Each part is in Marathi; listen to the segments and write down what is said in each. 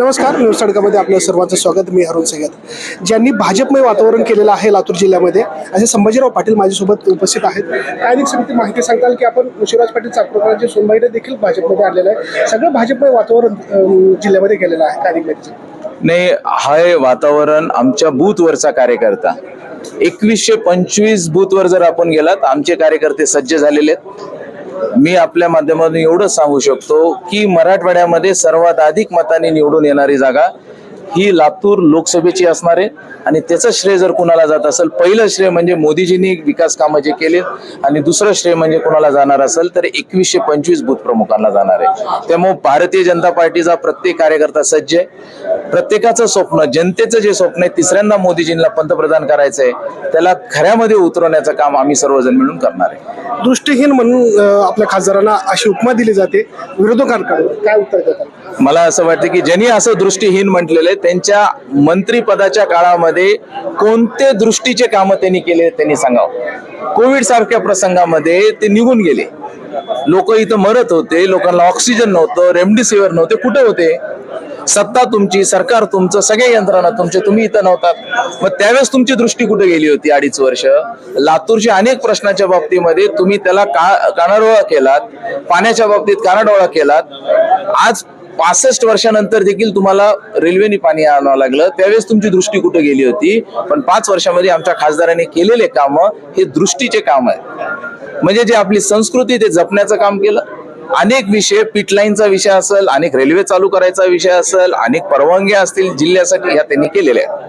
नमस्कार न्यूज सडकामध्ये आपलं सर्वांचं स्वागत मी अरुण सय्यद. ज्यांनी भाजपमय वातावरण केलेलं आहे लातूर जिल्ह्यामध्ये असे संभाजीराव पाटील माझ्यासोबत उपस्थित आहेत. काय अधिक समिती माहिती सांगताल की आपण शिवराज पाटील चाकूरकरांचे सोनबाईने देखील भाजपमध्ये आणलेलं आहे. सगळं भाजपमय वातावरण जिल्ह्यामध्ये केलेलं आहे काय अधिक नाही हाय वातावरण आमच्या बूथवरचा कार्यकर्ता. एकवीसशे पंचवीस बूथवर जर आपण गेलात आमचे कार्यकर्ते सज्ज झालेले आहेत. मी आपल्या माध्यमातून एवढंच सांगू शकतो की मराठवाड्यामध्ये सर्वात अधिक मताने निवडून येणारी जागा ही लातूर लोकसभेची असणार आहे. आणि त्याचं श्रेय जर कुणाला जात असेल पहिलं श्रेय म्हणजे मोदीजींनी विकास कामं जे केलेत आणि दुसरं श्रेय म्हणजे कुणाला जाणार असेल तर एकवीसशे पंचवीस बूथ प्रमुखांना जाणार आहे. त्यामुळे भारतीय जनता पार्टीचा प्रत्येक कार्यकर्ता सज्ज आहे. प्रत्येकाचं स्वप्न जनतेचं जे स्वप्न आहे तिसऱ्यांदा मोदीजींना पंतप्रधान करायचं आहे त्याला खऱ्यामध्ये उतरवण्याचं काम आम्ही सर्वजण मिळून करणार आहे. दृष्टीहीन म्हणून आपल्या खासदारांना अशी उपमा दिली जाते. विरोधकांकडून काय उत्तर देतात मला असं वाटतं की ज्यांनी असं दृष्टीहीन म्हटलेलं आहे त्यांच्या मंत्रिपदाच्या काळामध्ये कोणते दृष्टीचे कामं त्यांनी केले त्यांनी सांगावं. कोविड सारख्या प्रसंगामध्ये ते निघून गेले. लोक इथं मरत होते लोकांना ऑक्सिजन नव्हतं रेमडेसिवीर नव्हते कुठे होते? सत्ता तुमची सरकार तुमचं सगळ्या यंत्रणा तुमचे तुम्ही इथं नव्हतात. मग त्यावेळेस तुमची दृष्टी कुठे गेली होती अडीच वर्ष? लातूरच्या अनेक प्रश्नाच्या बाबतीमध्ये तुम्ही त्याला का कानाडोळा केलात पाण्याच्या बाबतीत कानाडोळा केलात. आज पासष्ट वर्षानंतर देखील तुम्हाला रेल्वेने पाणी आणावं लागलं. त्यावेळेस तुमची दृष्टी कुठे गेली होती? पण पाच वर्षामध्ये आमच्या खासदारांनी केलेले काम हे दृष्टीचे काम आहे म्हणजे जे आपली संस्कृती ते जपण्याचं काम केलं. अनेक विषय पिटलाईनचा विषय असेल अनेक रेल्वे चालू करायचा विषय असेल अनेक परवानग्या असतील जिल्ह्यासाठी ह्या त्यांनी केलेल्या आहेत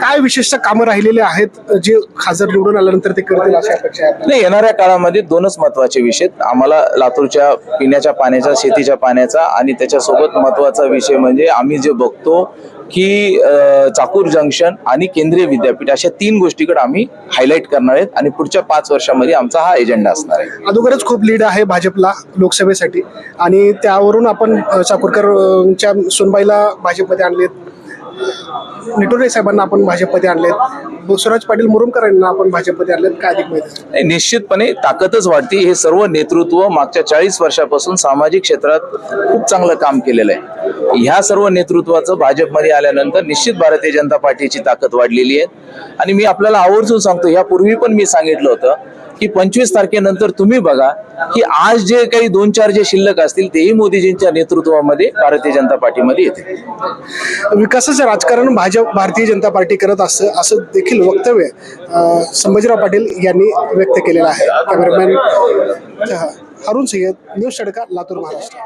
काय विशेषतः कामं राहिलेले आहेत जे खासदार निवडून आल्यानंतर ते करतील अशी अपेक्षा आहे नाही येणाऱ्या काळामध्ये दोनच महत्त्वाचे विषय. आम्हाला लातूरच्या पिण्याच्या पाण्याचा शेतीच्या पाण्याचा आणि त्याच्यासोबत महत्त्वाचा विषय म्हणजे आम्ही जे बघतो की चाकूर जंक्शन आणि केंद्रीय विद्यापीठ अशा तीन गोष्टीकडे आम्ही हायलाईट करणार आहेत आणि पुढच्या पाच वर्षामध्ये आमचा हा एजेंडा असणार आहे. अगोदरच खूप लीड आहे भाजपला लोकसभेसाठी. आणि त्यावरून आपण चाकूरकरच्या सुनबाईला भाजपमध्ये आणलेत. निटोरे साहेबांना आपण भाजपमध्ये आणलेत. स्वराज पाटील मुरुमकरांना आपण भाजपमध्ये आणलेत. काय अधिक माहिती नाही, निश्चितपणे ताकदच वाढते. हे सर्व नेतृत्व मागच्या चाळीस वर्षापासून सामाजिक क्षेत्रात खूप चांगलं काम केलेलं आहे. ह्या सर्व नेतृत्वाचं भाजपमध्ये आल्यानंतर निश्चित भारतीय जनता पार्टीची ताकद वाढलेली आहे. आणि मी आपल्याला आवर्जून सांगतो यापूर्वी पण मी सांगितलं होतं की पंचवीस तारखेनंतर तुम्ही बघा की आज जे काही दोन चार जे शिल्लक असतील तेही मोदीजींच्या नेतृत्वामध्ये भारतीय जनता पार्टीमध्ये येते विकासाचं राजकारण भाजप भारतीय जनता पार्टी करत असं असं देखील वक्तव्य संभाजीराव पाटील यांनी व्यक्त केलेलं आहे. कॅमेरामॅन अरुण सय्यद न्यूज सडका लातूर महाराष्ट्र.